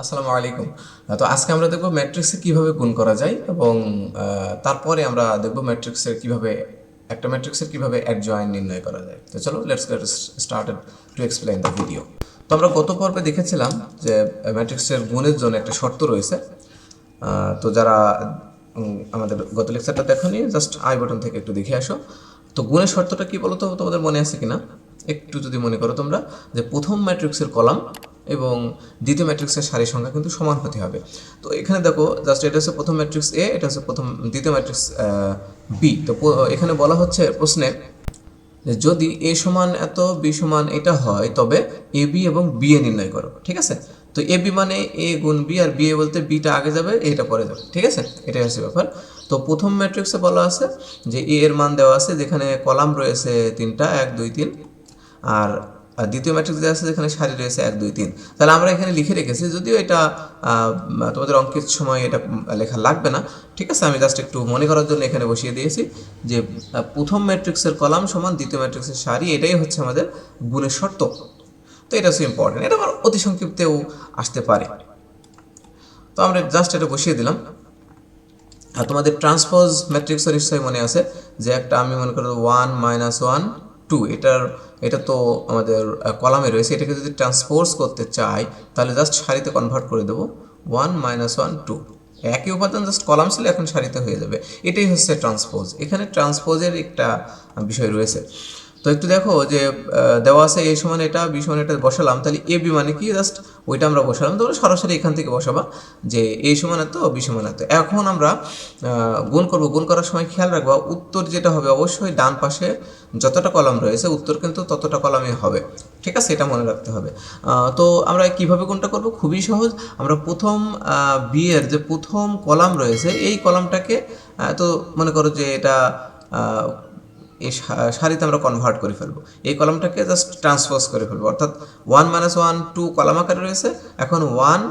আসসালামু আলাইকুম। তো আজকে আমরা দেখব ম্যাট্রিক্সে কীভাবে গুণ করা যায় এবং তারপরে আমরা দেখব ম্যাট্রিক্সের কীভাবে, একটা ম্যাট্রিক্সের কীভাবে অ্যাডজয়েন্ট নির্ণয় করা যায়। তো চলো let's get started to explain the video তো আমরা গত পর্বে দেখেছিলাম যে ম্যাট্রিক্সের গুণের জন্য একটা শর্ত রয়েছে। তো যারা আমাদের গত লেকচারটা দেখোনি জাস্ট আই বাটন থেকে একটু দেখে আসো। তো গুণের শর্তটা কি বলো তো, তোমাদের মনে আছে কিনা? একটু যদি মনে করো তোমরা যে প্রথম ম্যাট্রিক্সের কলাম এবং দ্বিতীয় ম্যাট্রিক্সের সারির সংখ্যা কিন্তু সমান হতে হবে। তো এখানে দেখো জাস্ট এটা হচ্ছে প্রথম ম্যাট্রিক্স এ এটা হচ্ছে প্রথম, দ্বিতীয় ম্যাট্রিক্স বি তো এখানে বলা হচ্ছে প্রশ্নে যদি এ সমান এত বি সমান এটা হয়, তবে এ বি এবং বি এ নির্ণয় করো, ঠিক আছে? তো এ বি মানে এ গুণ বি আর বি এ বলতে বিটা আগে যাবে এটা পরে যাবে, ঠিক আছে? এটাই হচ্ছে ব্যাপার। তো প্রথম ম্যাট্রিক্সে বলা আছে যে এ এর মান দেওয়া আছে যেখানে কলাম রয়েছে তিনটা, এক, দুই, তিন, আর আর দ্বিতীয় ম্যাট্রিক্স দেওয়া আছে যেখানে সারি রয়েছে এক, দুই, তিন। তাহলে আমরা এখানে লিখে রেখেছি, যদিও এটা তোমাদের অঙ্কের সময় এটা লেখা লাগবে না, ঠিক আছে? আমি জাস্ট একটু মনে করার জন্য এখানে বসিয়ে দিয়েছি যে প্রথম ম্যাট্রিক্সের কলাম সমান দ্বিতীয় ম্যাট্রিক্সের সারি, এটাই হচ্ছে আমাদের গুণের শর্ত। তো এটা হচ্ছে ইম্পর্টেন্ট এটা আবার অতি সংক্ষিপ্তেও আসতে পারে। তো আমরা জাস্ট এটা বসিয়ে দিলাম। আর তোমাদের ট্রান্সপোজ ম্যাট্রিক্সও নিশ্চয়ই মনে আছে যে একটা, আমি মনে করি ওয়ান মাইনাস ওয়ান টু এটার, এটা তো আমাদের কলামে রয়েছে, এটাকে যদি ট্রান্সপোজ করতে চাই, তাহলে জাস্ট সারিতে কনভার্ট করে দেবো। ওয়ান মাইনাস ওয়ান টু একই উপাদান জাস্ট কলাম ছিল, এখন সারিতে হয়ে যাবে। এটাই হচ্ছে ট্রান্সপোজ এখানে ট্রান্সপোজের একটা বিষয় রয়েছে। তো একটু দেখো যে দেওয়া আছে এ সমান এটা, বি সমান এটা বসালাম, তাহলে এ বি মানে কি? জাস্ট ওইটা আমরা বসালাম। তোমরা সরাসরি এখান থেকে বসাবা যে এ সমান এত বি সমান এত এখন আমরা গুণ করব। গুণ করার সময় খেয়াল রাখবা, উত্তর যেটা হবে অবশ্যই ডান পাশে যতটা কলাম রয়েছে, উত্তর কিন্তু ততটা কলামে হবে। ঠিক আছে? এটা মনে রাখতে হবে। তো আমরা কীভাবে কোনটা করব? খুবই সহজ। আমরা প্রথম বি এর যে প্রথম কলাম রয়েছে, এই কলামটাকে তো মনে করো যে এটা এই সারিতে আমরা কনভার্ট করে ফেলব। এই কলামটাকে জাস্ট ট্রান্সপোজ করে ফেলব। অর্থাৎ one minus one two column আকারে রয়েছে। এখন ওয়ান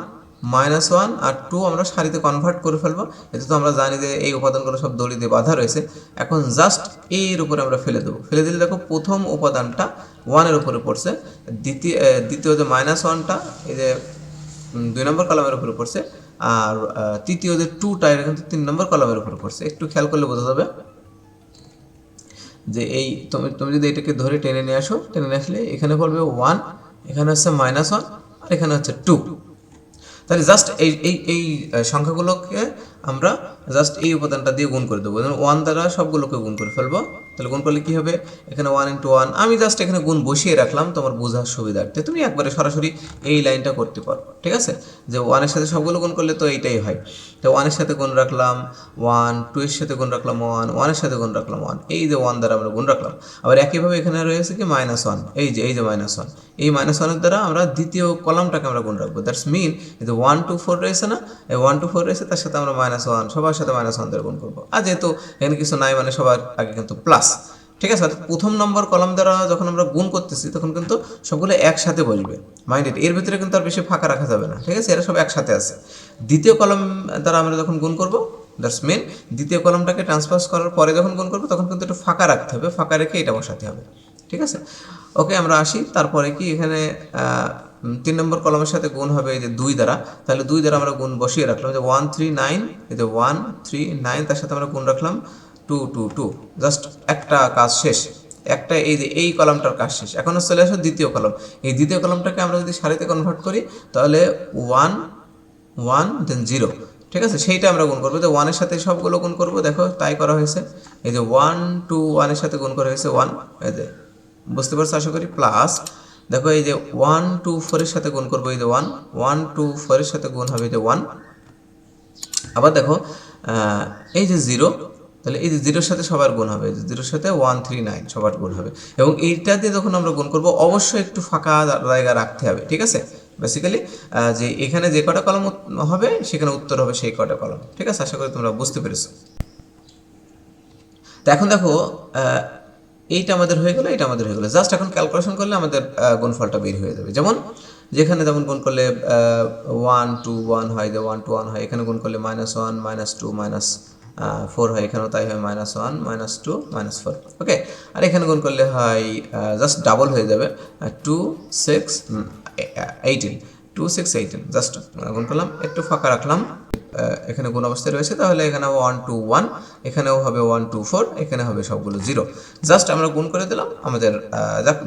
মাইনাস ওয়ান আর টু আমরা সারিতে কনভার্ট করে ফেলব। এতে তো আমরা জানি যে এই উপাদানগুলো সব দড়ি দিয়ে বাঁধা রয়েছে। এখন জাস্ট এর উপরে আমরা ফেলে দেবো। ফেলে দিলে দেখো প্রথম উপাদানটা ওয়ানের উপরে পড়ছে। দ্বিতীয় দ্বিতীয় যে মাইনাস ওয়ানটা এই যে দুই নম্বর কলামের উপরে পড়ছে। আর তৃতীয় যে টুটা এটা কিন্তু তিন নম্বর কলামের উপরে পড়ছে। একটু খেয়াল করলে বোঝা যাবে। যে এই তুমি তুমি যদি এটাকে ধরে টেনে নিয়ে আসো, টেনে নিয়ে আসলে এখানে পড়বে ওয়ান এখানে হচ্ছে মাইনাস ওয়ান আর এখানে হচ্ছে টু তাহলে জাস্ট এই এই এই সংখ্যাগুলোকে আমরা জাস্ট এই উপাদানটা দিয়ে গুণ করে দেবো। ওয়ান দ্বারা সবগুলোকে গুণ করে ফেলব। তাহলে গুণ করলে কি হবে? এখানে ওয়ান ইন্টু ওয়ান আমি জাস্ট এখানে গুণ বসিয়ে রাখলাম তোমার বোঝার সুবিধার্থে। তুমি একবারে সরাসরি এই লাইনটা করতে পারো, ঠিক আছে? যে ওয়ানের সাথে সবগুলো গুণ করলে তো এইটাই হয়। তো ওয়ানের সাথে গুণ রাখলাম ওয়ান টু এর সাথে গুণ রাখলাম ওয়ান ওয়ানের সাথে গুণ রাখলাম ওয়ান এই যে ওয়ান দ্বারা আমরা গুণ রাখলাম। আবার একইভাবে এখানে রয়েছে কি? মাইনাস ওয়ান এই যে এই যে মাইনাস ওয়ান এই মাইনাস ওয়ানের দ্বারা আমরা দ্বিতীয় কলামটাকে আমরা গুণ রাখব। দ্যাটস মিন এই যে ওয়ান টু ফোর রয়েছে না, এই ওয়ান টু ফোর রয়েছে, তার সাথে আমরা মাইনাস ওয়ান সবার সাথে মাইনাস ওয়ান দ্বারা গুণ করব। আর যেহেতু এখানে কিছু নাই মানে সবার আগে কিন্তু প্লাস ঠিক আছে? অর্থাৎ প্রথম নম্বর কলাম দ্বারা যখন আমরা গুণ করতেছি, তখন কিন্তু সবগুলো একসাথে বসবে। মাইন্ডেড এর ভিতরে কিন্তু আর বেশি ফাঁকা রাখা যাবে না। ঠিক আছে? এরা সব একসাথে আছে। দ্বিতীয় কলম দ্বারা আমরা যখন গুণ করব দ্যাটস মেন দ্বিতীয় কলমটাকে ট্রান্সফার করার পরে যখন গুণ করব, তখন কিন্তু একটু ফাঁকা রাখতে হবে। ফাঁকা রেখে এটা বসাতে হবে। ঠিক আছে? ওকে আমরা আসি। তারপরে কি এখানে তিন নম্বর কলমের সাথে গুণ হবে এই যে দুই দ্বারা। তাহলে দুই দ্বারা আমরা গুণ বসিয়ে রাখলাম। যে ওয়ান থ্রি নাইন এই যে ওয়ান থ্রি নাইন তার সাথে আমরা গুণ রাখলাম টু টু টু জাস্ট একটা কাজ শেষ। একটা এই যে, এই কলামটার কাজ শেষ। এখন চলে আসো দ্বিতীয় কলম। এই দ্বিতীয় কলমটাকে আমরা যদি সারিতে কনভার্ট করি, তাহলে ওয়ান ওয়ান দেন জিরো ঠিক আছে? সেইটা আমরা গুণ করব। যে ওয়ানের সাথে সবগুলো গুণ করব, দেখো, তাই করা হয়েছে। এই যে ওয়ান টু ওয়ানের সাথে গুণ করা হয়েছে ওয়ান এই যে বুঝতে পারছ আশা করি? প্লাস দেখো এই যে ওয়ান টু ফোরের সাথে গুণ করব এই যে ওয়ান ওয়ান টু ফোরের সাথে গুণ হবে এই যে ওয়ান আবার দেখো এই যে জিরো তাহলে এই যে জিরোর সাথে সবার গুণ হবে জিরোর সাথে ওয়ান থ্রি নাইন সবার গুণ হবে। এবং এইটা দিয়ে যখন আমরা গুণ করব, অবশ্যই একটু ফাঁকা জায়গা রাখতে হবে, ঠিক আছে? বেসিক্যালি যে এখানে যে কটা কলম হবে, সেখানে উত্তর হবে সেই কটা কলম, ঠিক আছে? আশা করি তোমরা বুঝতে পেরেছ। তো এখন দেখো এইটা আমাদের হয়ে গেলো, এইটা আমাদের হয়ে গেলো। জাস্ট এখন ক্যালকুলেশন করলে আমাদের গুণফলটা বের হয়ে যাবে। যেমন যেখানে যেমন গুণ করলে ওয়ান টু ওয়ান হয়, যে ওয়ান টু ওয়ান হয়, এখানে গুণ করলে minus one minus two minus four হয়, এখানেও তাই হয় minus one minus two minus four okay আর এখানে গুণ করলে হয় জাস্ট ডাবল হয়ে যাবে two six eighteen two six eighteen just গুণ করলাম, একটু ফাঁকা রাখলাম। এখানে গুণ অবস্থায় রয়েছে, তাহলে এখানে ওয়ান টু ওয়ান এখানেও হবে ওয়ান টু ফোর এখানে হবে সবগুলো জিরো জাস্ট আমরা গুণ করে দিলাম, আমাদের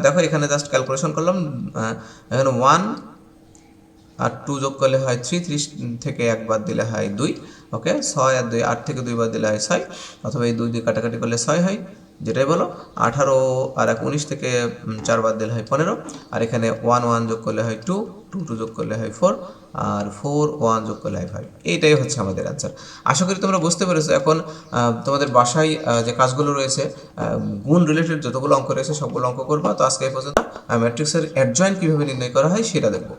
দেখ- এখানে জাস্ট ক্যালকুলেশন করলাম এখানে ওয়ান আর টু যোগ করলে হয় থ্রি থ্রি থেকে একবার দিলে হয় দুই ওকে ছয় আর দুই, আট থেকে দুইবার দিলে হয় ছয়, অথবা এই দুই দুই কাটাকাটি করলে ছয় হয়। যেটাই বলো, আঠারো আর এক উনিশ থেকে চার বাদ দিলে হয় পনেরো, আর এখানে ওয়ান ওয়ান যোগ করলে হয় টু টু টু যোগ করলে হয় ফোর আর ফোর ওয়ান যোগ করলে হয় ফাইভ এইটাই হচ্ছে আমাদের অ্যান্সার আশা করি তোমরা বুঝতে পেরেছ, এখন তোমাদের বাসায় যে কাজগুলো রয়েছে গুণ রিলেটেড যতগুলো অঙ্ক রয়েছে সবগুলো অঙ্ক করবা। তো আজকে এই পর্যন্ত ম্যাট্রিক্সের অ্যাডজয়েন্ট কীভাবে নির্ণয় করা হয় সেটা দেখব।